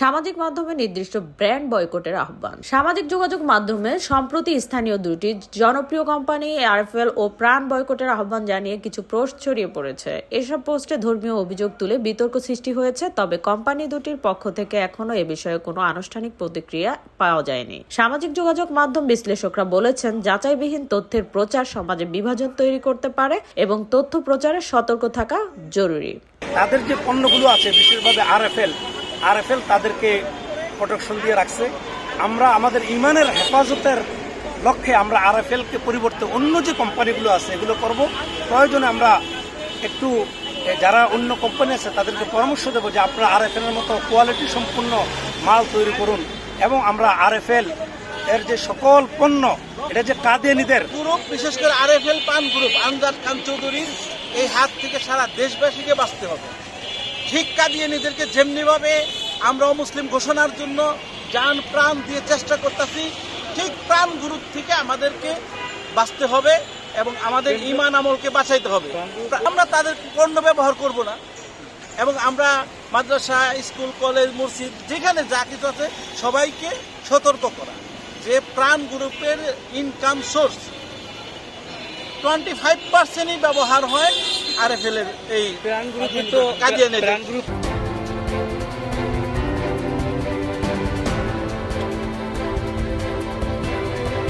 সামাজিক মাধ্যমে নির্দিষ্ট ব্র্যান্ড বয়কটের আহ্বান। সামাজিক যোগাযোগ মাধ্যমে সম্প্রতি স্থানীয় দুটি জনপ্রিয় কোম্পানি আরএফএল ও প্রাণ বয়কটের আহ্বান জানিয়ে কিছু পোস্ট ছড়িয়ে পড়েছে। এসব পোস্টে ধর্মীয় অভিযোগ তুলে বিতর্ক সৃষ্টি হয়েছে, তবে কোম্পানি দুটির পক্ষ থেকে এখনও এ বিষয়ে কোনো আনুষ্ঠানিক প্রতিক্রিয়া পাওয়া যায়নি। সামাজিক যোগাযোগ মাধ্যম বিশ্লেষকরা বলেছেন, যাচাইবিহীন তথ্যের প্রচার সমাজে বিভাজন তৈরি করতে পারে এবং তথ্য প্রচারে সতর্ক থাকা জরুরি। তাদের যে পণ্যগুলো আছে, বিশেষভাবে আরএফএল আরএফএল তাদেরকে প্রোটেকশন দিয়ে রাখছে। আমরা আমাদের ইমানের হেফাজতের লক্ষ্যে আমরা আরএফএলকে পরিবর্তে অন্য যে কোম্পানিগুলো আছে, এগুলো করব। প্রয়োজনে আমরা একটু যারা অন্য কোম্পানি আছে, তাদেরকে পরামর্শ দেবো যে আপনারা আরএফএল এর মতো কোয়ালিটি সম্পূর্ণ মাল তৈরি করুন এবং আমরা আরএফএল এর যে সকল পণ্য, এটা যে কাদিয়ানিদের গ্রুপ, বিশেষ করে আরএফএল পান গ্রুপ আমজাদ খান চৌধুরীর এই হাত থেকে সারা দেশবাসীকে বাঁচতে হবে। ঠিক কাঁদিয়ে নিজেদেরকে যেমনিভাবে আমরা মুসলিম ঘোষণার জন্য যান প্রাণ দিয়ে চেষ্টা করতেছি ঠিক প্রাণ গ্রুপ থেকে আমাদেরকে বাঁচতে হবে এবং আমাদের ইমান আমলকে বাঁচাইতে হবে। আমরা তাদের পণ্য ব্যবহার করব না। এবং আমরা মাদ্রাসা স্কুল কলেজ মসজিদ যেখানে যা কিছু আছে সবাইকে সতর্ক করা। যে প্রাণ গ্রুপের ইনকাম সোর্স টোয়েন্টি ফাইভ পার্সেন্টই ব্যবহার হয় আর এফ এর এই ব্র্যান্ড গ্রুপ